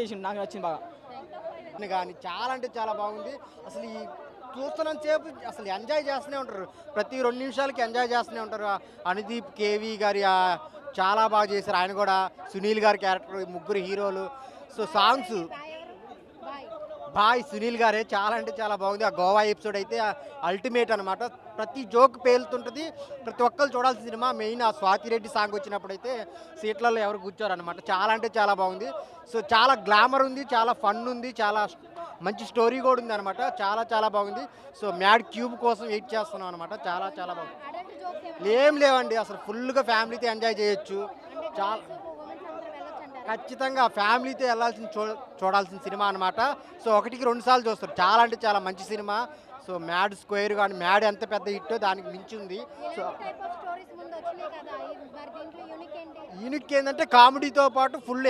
చేసిండు నాకు నచ్చింది బాగా. కానీ చాలా అంటే చాలా బాగుంది. అసలు ఈ చూస్తున్న సేపు అసలు ఎంజాయ్ చేస్తూనే ఉంటారు. ప్రతి రెండు నిమిషాలకి ఎంజాయ్ చేస్తూనే ఉంటారు. అనుదీప్ కేవీ గారి చాలా బాగా చేశారు. ఆయన కూడా సునీల్ గారి క్యారెక్టర్ ముగ్గురు హీరోలు. సో సాంగ్స్ బాయ్ సునీల్ గారే చాలా అంటే చాలా బాగుంది. ఆ గోవా ఎపిసోడ్ అయితే అల్టిమేట్ అనమాట ప్రతి జోక్ పేలుతుంటుంది. ప్రతి ఒక్కరు చూడాల్సిన సినిమా మెయిన్ ఆ స్వాతిరెడ్డి సాంగ్ వచ్చినప్పుడు అయితే సీట్లలో ఎవరు కూర్చోరనమాట చాలా అంటే చాలా బాగుంది. సో చాలా గ్లామర్ ఉంది చాలా ఫన్ ఉంది చాలా మంచి స్టోరీ కూడా ఉంది అనమాట చాలా చాలా బాగుంది. సో మ్యాడ్ క్యూబ్ కోసం వెయిట్ చేస్తున్నాం అనమాట చాలా చాలా బాగుంది. ఏం లేవండి. అసలు ఫుల్గా ఫ్యామిలీతో ఎంజాయ్ చేయొచ్చు. చాలా ఖచ్చితంగా ఫ్యామిలీతో వెళ్ళాల్సిన చూ చూడాల్సిన సినిమా అనమాట సో ఒకటికి రెండు సార్లు చూస్తారు. చాలా అంటే చాలా మంచి సినిమా. సో మ్యాడ్ స్క్వేర్ కానీ మ్యాడ్ ఎంత పెద్ద హిట్ దానికి మించి ఉంది. సో యూనిక్ ఏంటంటే కామెడీతో పాటు ఫుల్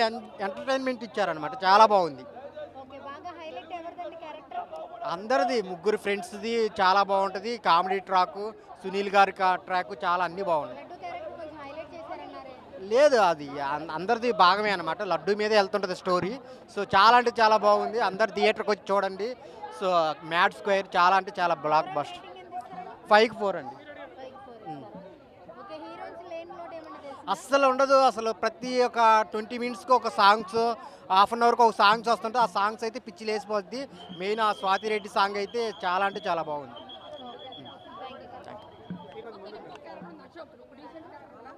ఎంటర్టైన్మెంట్ ఇచ్చారనమాట చాలా బాగుంది. అందరిది ముగ్గురు ఫ్రెండ్స్ది చాలా బాగుంటుంది. కామెడీ ట్రాక్ సునీల్ గారి ట్రాక్ చాలా అన్నీ బాగున్నాయి. లేదు అది అందరిది భాగమే అనమాట లడ్డు మీదే వెళ్తుంటుంది స్టోరీ సో చాలా అంటే చాలా బాగుంది. అందరు థియేటర్కి వచ్చి చూడండి. సో మ్యాడ్ స్క్వేర్ చాలా అంటే చాలా బ్లాక్ బస్ట్ ఫైవ్ ఫోర్ అండి అస్సలు ఉండదు. అసలు ప్రతి ఒక ట్వంటీ మినిట్స్కి ఒక సాంగ్స్ హాఫ్ అన్ అవర్కి ఒక సాంగ్స్ వస్తుంటే ఆ సాంగ్స్ అయితే పిచ్చి లేసిపోద్ది మెయిన్ ఆ స్వాతి రెడ్డి సాంగ్ అయితే చాలా అంటే చాలా బాగుంది.